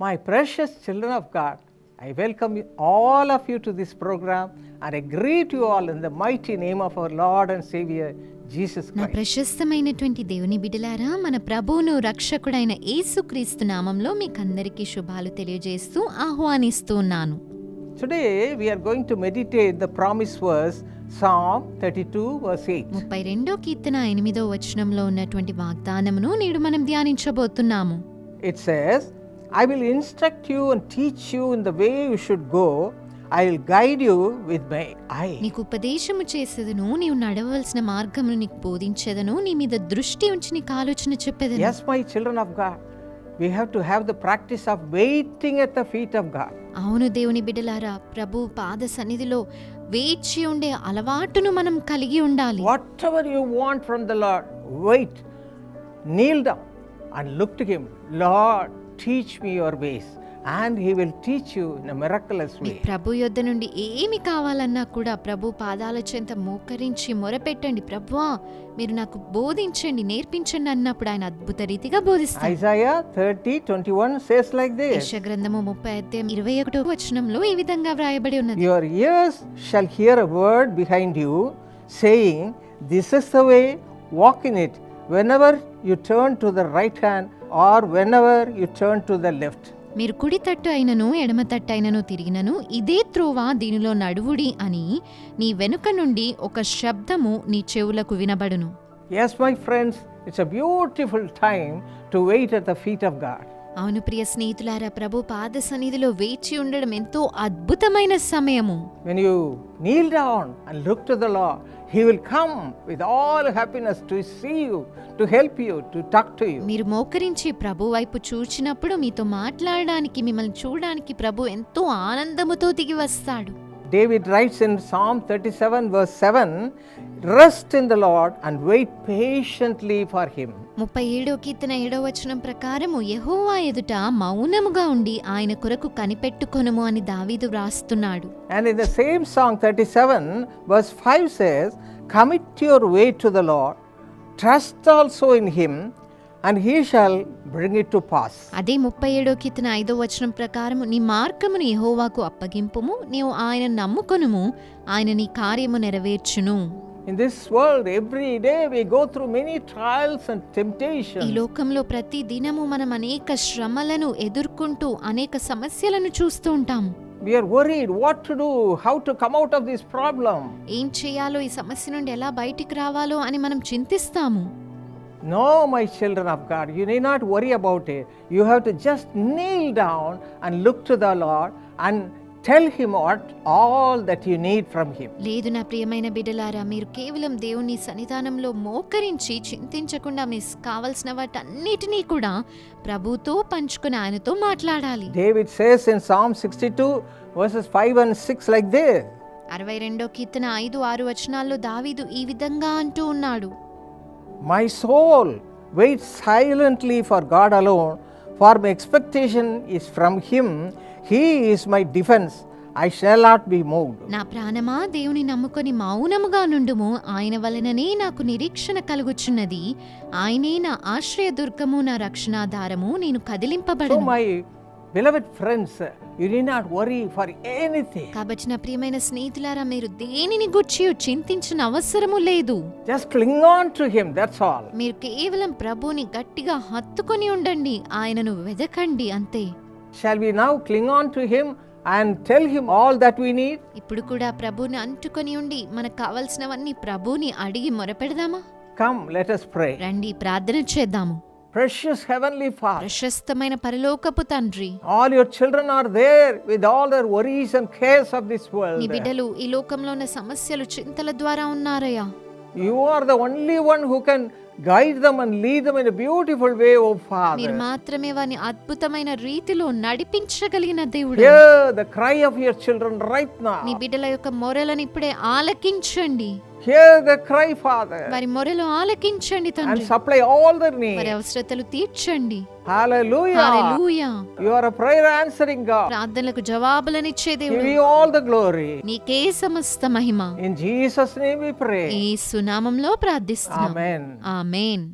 My precious children of God, I welcome you, all of you to this program and I greet you all in the mighty name of our Lord and Savior Jesus నా Christ. ప్రశస్తమైనటువంటి దేవుని బిడలారా మన ప్రభువును రక్షకుడైన యేసుక్రీస్తు నామంలో మీకందరికీ శుభాలు తెలియజేస్తూ ఆహ్వానిస్తూ ఉన్నాను Today we are going to meditate the promise verse Psalm 32 verse 8. ముప్పై రెండో కీర్తన ఎనిమిదో వచనంలో ఉన్నటువంటి వాగ్దానమును నేడు మనం ధ్యానించబోతున్నాము It says, I will instruct you and teach you in the way you should go. I will guide you with my eye. నీకు ఉపదేశము చేసేదను నీవు నడవలసిన మార్గమును నీకు బోధించేదను నీ మీద దృష్టి ఉంచి నీకు ఆలోచన చెప్పేదను Yes, my children of God, we have to have the practice of waiting at the feet of God. అవును దేవుని బిడ్డలారా ప్రభు పాద సన్నిధిలో వేచి ఉండే అలవాటును మనం కలిగి ఉండాలి Whatever you want from the Lord, wait, kneel down and look to Him. Lord, teach me your ways and he will teach you in miraculous way ప్రభు యొద్ద నుండి ఏమి కావాలన్నా కూడా ప్రభు పాదాల చెంత మోకరించి మొరపెట్టండి. ప్రభువా మీరు నాకు బోధించండి నేర్పించండి అన్నప్పుడు ఆయన అద్భుత రీతిగా బోధిస్తారు ఐజాయా 30 21 సేస్ లైక్ దిస్ యెషయా గ్రంథము 30 అధ్యాయం 21వ వచనంలో ఈ విధంగా వ్రాయబడి ఉన్నది. Your ears shall hear word behind you saying this is the way walk in it whenever you turn to the right hand or whenever you turn to the left మీరు కుడి తట్టు అయినను ఎడమ తట్టు అయినను తిరిగినను ఇదే త్రోవ దీనిలో నడువుడి అని నీ వెనుక నుండి ఒక శబ్దము నీ చెవులకు వినబడును. Yes my friends it's a beautiful time to wait at the feet of god. అవును ప్రియ స్నేహితులారా ప్రభు పాద సన్నిధిలో వేచి ఉండడం ఎంతో అద్భుతమైన సమయము. When you kneel down and look to he will come with all happiness to see you to help you to talk to మీరు మోకరించి ప్రభు వైపు చూచినప్పుడు మీతో మాట్లాడడానికి మిమ్మల్ని చూడడానికి ప్రభు ఎంతో ఆనందముతో దిగి వస్తాడు. David writes in Psalm 37, verse 7 Rest in the Lord and wait patiently for Him. ముప్పై ఏడో కీర్తన ఏడో వచనం ప్రకారము యెహోవా ఎదుట మౌనముగా ఉండి ఆయన కొరకు కనిపెట్టుకొనుము అని దావీదు వ్రాస్తున్నాడు And in the same song 37, verse 5 says, Commit your way to the Lord, trust also in Him, and He shall bring it to pass. అదే ముప్పై ఏడో కీర్తన ఐదో వచనం ప్రకారము నీ మార్గమును యెహోవాకు అప్పగింపుము నీవు ఆయన నమ్ముకొనుము ఆయన నీ కార్యము నెరవేర్చును In this world, every day we go through many trials and ఈ temptations. లోకంలో ప్రతి దినము మనం అనేక శ్రమలను ఎదుర్కొంటూ అనేక సమస్యలను చూస్తూ ఉంటాం We are worried what to do, how to come out of this problem. ఏం చేయాలో ఈ సమస్య నుండి ఎలా బయటికి రావాలో అని మనం చింతిస్తాము No, my children of God, you need not worry about it. You have to just kneel down and look to the Lord and tell Him what all that you need from Him. లేదు నా ప్రియమైన బిడ్డలారా మీరు కేవలం దేవుని సన్నిధానంలో మోకరించి చింతించకుండా మీకు కావలసిన వాటన్నిటినీ కూడా ప్రభుతో పంచుకుని ఆయనతో మాట్లాడాలి David says in Psalm 62, verses 5 and 6, like this అరవై రెండో కీర్తన ఐదు ఆరు వచనాల్లో దావీదు ఈ విధంగా అంటూ ఉన్నాడు my soul wait silently for God alone for my expectation is from him he is my defence I shall not be move నా ప్రాణమా దేవుని నమ్ముకొని మౌనముగా నుండుము. ఆయన వలననే నాకు నిరీక్షణ కలుగుచున్నది. ఆయనే నా ఆశ్రయదుర్గము నా రక్షణాధారము. నేను కదిలింపబడను. My beloved friends you need not worry for anything కాబట్టి నా ప్రియమైన స్నేహితులారా మీరు దేనిని గుర్చి చింతించిన అవసరము లేదు. Just cling on to him that's all మీరు కేవలం ప్రభుని గట్టిగా హత్తుకొని ఉండండి ఆయనను వెదకండి అంతే. Shall we now cling on to him and tell him all that we need ఇప్పుడు కూడా ప్రభుని అంటుకొని ఉండి మనకు కావాల్సినవన్నీ ప్రభుని అడిగి మొరపెడదామా? కమ్ లెట్ అస్ ప్రే రండి ప్రార్థన చేద్దాము. Precious Heavenly Father, ప్రశస్తమైన పరలోకపు తండ్రి all your children are there with all their worries and cares of this నీ world. బిడ్డలు ఈ లోకంలో ఉన్న సమస్యలు చింతల ద్వారా ఉన్నారయ్యా You are the only one who can guide them and lead them in a beautiful way, O మీరు. మాత్రమే వారిని అద్భుతమైన రీతిలో నడిపించగలిగిన దేవుడు Hear the cry of your children right నీ now. బిడ్డల యొక్క మొరలను ఇప్పుడే ఆలకించండి Hear the cry, Father, వారి మొరలు ఆలకించండి and తండ్రి supply all their వారి needs. అవసరతలు తీర్చండి Hallelujah. Hallelujah You are a prayer answering God. ప్రార్థనలకు జవాబులనిచ్చే Give దేవుడు you all the glory. నీకే సమస్త మహిమ In Jesus' name we pray. ఈ సునామంలో ప్రార్థిస్తున్నాం Amen. ఆమేన్